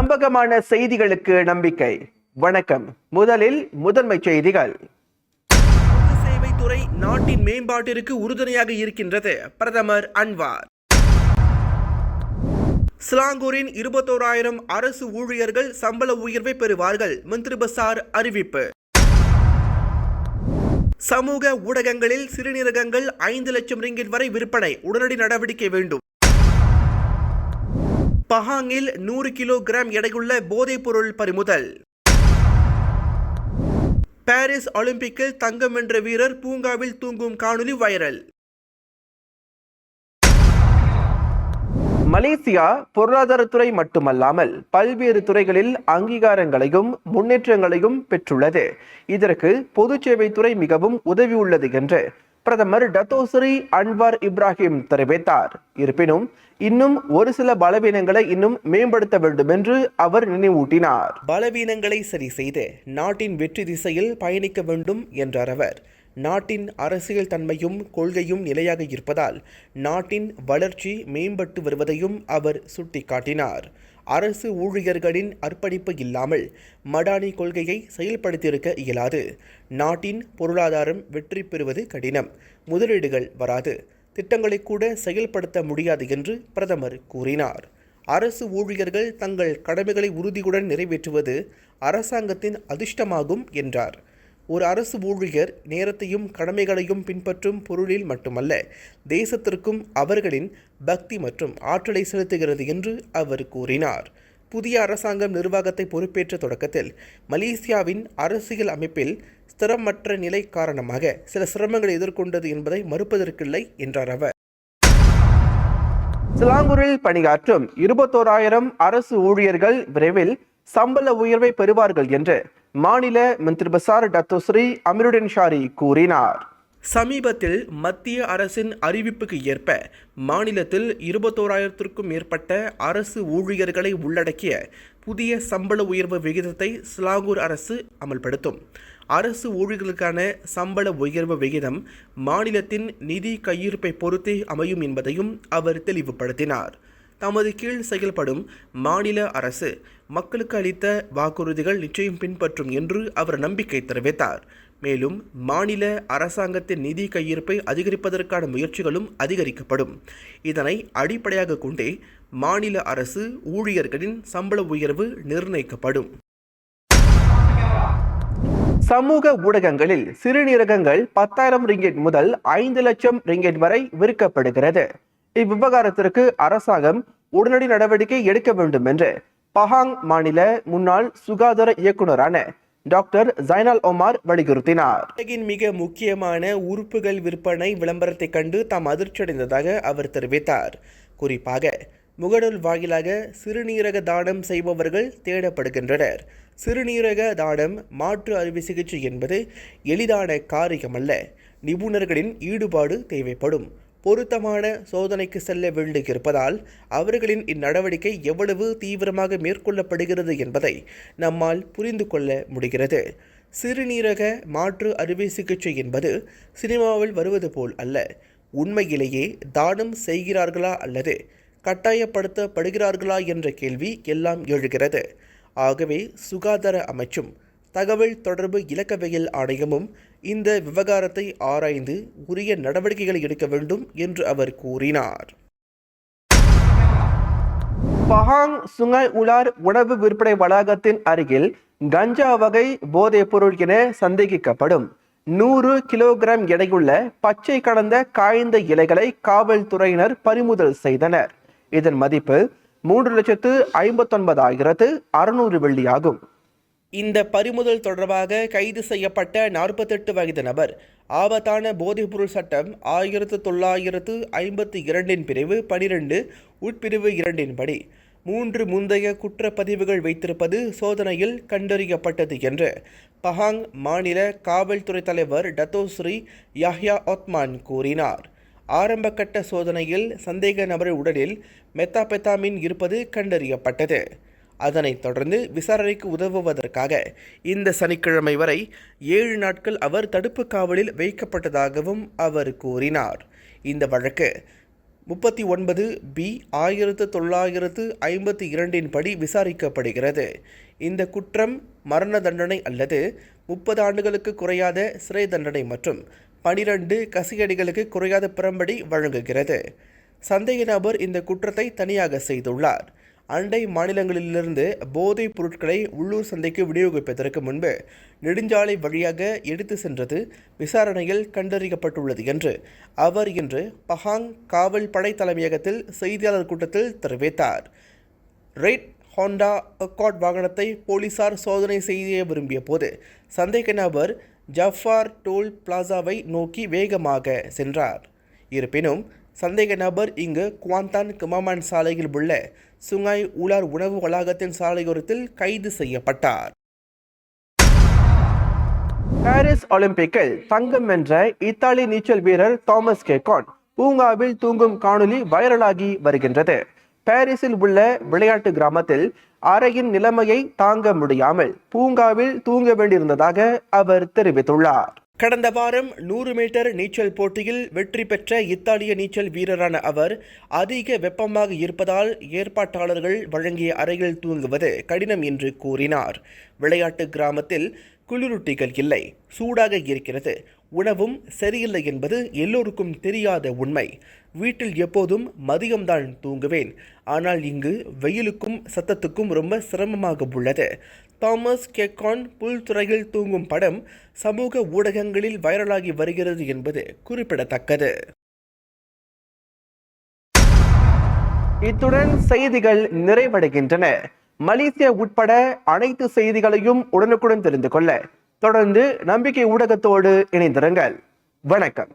நம்பகமான செய்திகளுக்கு நம்பிக்கை. வணக்கம். முதலில் முதன்மை செய்திகள். பொது சேவைத்துறை நாட்டின் மேம்பாட்டிற்கு உறுதுணையாக இருக்கின்றது பிரதமர் அன்வார். சிலாங்கூரின் இருபத்தோராயிரம் அரசு ஊழியர்கள் சம்பள உயர்வை பெறுவார்கள் மந்திரி பசார் அறிவிப்பு. சமூக ஊடகங்களில் சிறுநீரகங்கள் ஐந்து லட்சம் ரிங்கிட் வரை விற்பனை உடனடி நடவடிக்கை வேண்டும். பஹாங்கில் நூறு கிலோகிராம் எடையுள்ள போதைப்பொருள் பறிமுதல். பாரிஸ் ஒலிம்பிக்கில் தங்கம் வென்ற வீரர் பூங்காவில் தூங்கும் காணொலி வைரல். மலேசியா பொருளாதாரத்துறை மட்டுமல்லாமல் பல்வேறு துறைகளில் அங்கீகாரங்களையும் முன்னேற்றங்களையும் பெற்றுள்ளது. இதற்கு பொதுச் சேவைத்துறை மிகவும் உதவியுள்ளது என்று பிரதமர் டத்தோசரி அன்வார் இப்ராஹிம் தெரிவித்தார். இருப்பினும் இன்னும் ஒரு சில பலவீனங்களை இன்னும் மேம்படுத்த வேண்டும் என்று அவர் நினைவூட்டினார். பலவீனங்களை சரி செய்து நாட்டின் வெற்றி திசையில் பயணிக்க வேண்டும் என்றார் அவர். நாட்டின் அரசியல் தன்மையும் கொள்கையும் நிலையாக இருப்பதால் நாட்டின் வளர்ச்சி மேம்பட்டு வருவதையும் அவர் சுட்டிக்காட்டினார். அரசு ஊழியர்களின் அர்ப்பணிப்பு இல்லாமல் மடானி கொள்கையை செயல்படுத்தியிருக்க இயலாது. நாட்டின் பொருளாதாரம் வெற்றி பெறுவது கடினம். முதலீடுகள் வராது. திட்டங்களை கூட செயல்படுத்த முடியாது என்று பிரதமர் கூறினார். அரசு ஊழியர்கள் தங்கள் கடமைகளை உறுதியுடன் நிறைவேற்றுவது அரசாங்கத்தின் அதிர்ஷ்டமாகும் என்றார். ஒரு அரசு ஊழியர் நேரத்தையும் கடமைகளையும் பின்பற்றும் பொருளில் மட்டுமல்ல தேசத்திற்கும் அவர்களின் பக்தி மற்றும் ஆற்றலை செலுத்துகிறது என்று அவர் கூறினார். புதிய அரசாங்கம் நிர்வாகத்தை பொறுப்பேற்ற தொடக்கத்தில் மலேசியாவின் அரசியல் அமைப்பில் ஸ்திரமற்ற நிலை காரணமாக சில சிரமங்களை எதிர்கொண்டது என்பதை மறுப்பதற்கில்லை என்றார் அவர். சிலாங்கூரில் பணியாற்றும் இருபத்தோராயிரம் அரசு ஊழியர்கள் விரைவில் சம்பள உயர்வை பெறுவார்கள் என்று மாநில மந்திரி பசார் டத்தோஸ்ரீ அமிருடன் ஷாரி கூறினார். சமீபத்தில் மத்திய அரசின் அறிவிப்புக்கு ஏற்ப மாநிலத்தில் இருபத்தோராயிரத்திற்கும் மேற்பட்ட அரசு ஊழியர்களை உள்ளடக்கிய புதிய சம்பள உயர்வு விகிதத்தை சிலாங்கூர் அரசு அமல்படுத்தும். அரசு ஊழியர்களுக்கான சம்பள உயர்வு விகிதம் மாநிலத்தின் நிதி கையிருப்பை பொறுத்தே அமையும் என்பதையும் அவர் தெளிவுபடுத்தினார். தமது கீழ் செயல்படும் மாநில அரசு மக்களுக்கு அளித்த வாக்குறுதிகள் நிச்சயம் பின்பற்றும் என்று அவர் நம்பிக்கை தெரிவித்தார். மேலும் மாநில அரசாங்கத்தின் நிதி கையிருப்பை அதிகரிப்பதற்கான முயற்சிகளும் அதிகரிக்கப்படும். இதனை அடிப்படையாக கொண்டே மாநில அரசு ஊழியர்களின் சம்பள உயர்வு நிர்ணயிக்கப்படும். சமூக ஊடகங்களில் சிறுநீரகங்கள் பத்தாயிரம் ரிங்கெட் முதல் ஐந்து லட்சம் ரிங்கெட் வரை விற்கப்படுகிறது. இவ்விவகாரத்திற்கு அரசாங்கம் உடனடி நடவடிக்கை எடுக்க வேண்டும் என்று பஹாங் மாநில முன்னாள் சுகாதார இயக்குநரான டாக்டர் ஜைனால் ஒமார் வலியுறுத்தினார். உலகின் மிக முக்கியமான உறுப்புகள் விற்பனை விளம்பரத்தை கண்டு தாம் அதிர்ச்சியடைந்ததாக அவர் தெரிவித்தார். குறிப்பாக முகநூல் வாயிலாக சிறுநீரக தானம் செய்பவர்கள் தேடப்படுகின்றனர். சிறுநீரக தானம் மாற்று அறுவை சிகிச்சை என்பது எளிதான காரியமல்ல. நிபுணர்களின் ஈடுபாடு தேவைப்படும். பொருத்தமான சோதனைக்கு செல்ல வேண்டியிருப்பதால் அவர்களின் இந்நடவடிக்கை எவ்வளவு தீவிரமாக மேற்கொள்ளப்படுகிறது என்பதை நம்மால் புரிந்து கொள்ள முடிகிறது. சிறுநீரக மாற்று அறுவை சிகிச்சை என்பது சினிமாவில் வருவது போல் அல்ல. உண்மையிலேயே தானம் செய்கிறார்களா அல்லது கட்டாயப்படுத்தப்படுகிறார்களா என்ற கேள்வி எல்லாம் எழுகிறது. ஆகவே சுகாதார அமைச்சும் தகவல் தொடர்பு இலக்கவியல் ஆணையமும் இந்த விவகாரத்தை ஆராய்ந்து உரிய நடவடிக்கைகளை எடுக்க வேண்டும் என்று அவர் கூறினார். பஹாங் சுங்காய் உலார் உணவு விற்பனை வளாகத்தின் அருகில் கஞ்சா வகை போதைப் பொருள் என சந்தேகிக்கப்படும். நூறு கிலோகிராம் எடையுள்ள பச்சை கடந்த காய்ந்த இலைகளை காவல்துறையினர் பறிமுதல் செய்தனர். இதன் மதிப்பு மூன்று லட்சத்து ஐம்பத்தொன்பதாயிரத்து அறுநூறு வெள்ளியாகும். இந்த பறிமுதல் தொடர்பாக கைது செய்யப்பட்ட நாற்பத்தெட்டு வயது நபர். ஆபத்தான போதைப்பொருள் சட்டம் ஆயிரத்து தொள்ளாயிரத்து ஐம்பத்தி இரண்டின் பிரிவு பனிரெண்டு உட்பிரிவு இரண்டின் படி. மூன்று முந்தைய குற்றப்பதிவுகள் வைத்திருப்பது சோதனையில் கண்டறியப்பட்டது என்று பஹாங் மாநில காவல்துறை தலைவர் டத்தோஸ்ரீ யஹ்யா ஒத்மான் கூறினார். ஆரம்பகட்ட சோதனையில் சந்தேக நபர் உடலில் மெத்தாபெத்தாமின் இருப்பது கண்டறியப்பட்டது. அதனைத் தொடர்ந்து விசாரணைக்கு உதவுவதற்காக இந்த சனிக்கிழமை வரை ஏழு நாட்கள் அவர் தடுப்பு காவலில் வைக்கப்பட்டதாகவும் அவர் கூறினார். இந்த வழக்கு முப்பத்தி ஒன்பது பி ஆயிரத்து தொள்ளாயிரத்து ஐம்பத்தி இரண்டின் படி விசாரிக்கப்படுகிறது. இந்த குற்றம் மரண தண்டனை அல்லது முப்பது ஆண்டுகளுக்கு குறையாத சிறை தண்டனை மற்றும் பனிரெண்டு கசியடிகளுக்கு குறையாத பிறம்படி வழங்குகிறது. சந்தேக நபர் இந்த குற்றத்தை தனியாக செய்துள்ளார். அண்டை மாநிலங்களிலிருந்து போதைப் பொருட்களை உள்ளூர் சந்தைக்கு விநியோகிப்பதற்கு முன்பு நெடுஞ்சாலை வழியாக எடுத்து சென்றது விசாரணையில் கண்டறியப்பட்டுள்ளது என்று அவர் இன்று பஹாங் காவல் படை தலைமையகத்தில் செய்தியாளர் கூட்டத்தில் தெரிவித்தார். ரெய்ட் ஹோண்டா அக்கார்ட் வாகனத்தை போலீசார் சோதனை செய்ய விரும்பிய போது சந்தேக நபர் ஜஃபார் டோல் பிளாசாவை நோக்கி வேகமாக சென்றார். இருப்பினும் சந்தேக நபர் இங்கு குவாந்தான் கிமாமான் சாலையில் உள்ள சுங்காய் உலார் உணவு வளாகத்தின் சாலையோரத்தில் கைது செய்யப்பட்டார். பாரிஸ் ஒலிம்பிக்கில் தங்கம் வென்ற இத்தாலி நீச்சல் வீரர் தாமஸ் கேகான் பூங்காவில் தூங்கும் காணொலி வைரலாகி வருகின்றது. பாரிஸில் உள்ள விளையாட்டு கிராமத்தில் அறையின் நிலைமையை தாங்க முடியாமல் பூங்காவில் தூங்க வேண்டியிருந்ததாக அவர் தெரிவித்துள்ளார். கடந்த வாரம் நூறு மீட்டர் நீச்சல் போட்டியில் வெற்றி பெற்ற இத்தாலிய நீச்சல் வீரரான அவர் அதிக வெப்பமாக இருப்பதால் ஏற்பாட்டாளர்கள் வழங்கிய அறையில் தூங்குவது கடினம் என்று கூறினார். விளையாட்டு கிராமத்தில் குளிரூட்டிகள் இல்லை சூடாக இருக்கிறது. உணவும் சரியில்லை என்பது எல்லோருக்கும் தெரியாத உண்மை. வீட்டில் எப்போதும் மதியம்தான் தூங்குவேன். ஆனால் இங்கு வெயிலுக்கும் சத்தத்துக்கும் ரொம்ப சிரமமாக உள்ளது. தாமஸ் கெக்கான் புல்துறையில் தூங்கும் படம் சமூக ஊடகங்களில் வைரலாகி வருகிறது என்பது குறிப்பிடத்தக்கது. இத்துடன் செய்திகள் நிறைவடைகின்றன. மலேசியா உட்பட அனைத்து செய்திகளையும் உடனுக்குடன் தெரிந்து கொள்ள தொடர்ந்து நம்பிக்கை ஊடகத்தோடு இணைந்திருங்கள். வணக்கம்.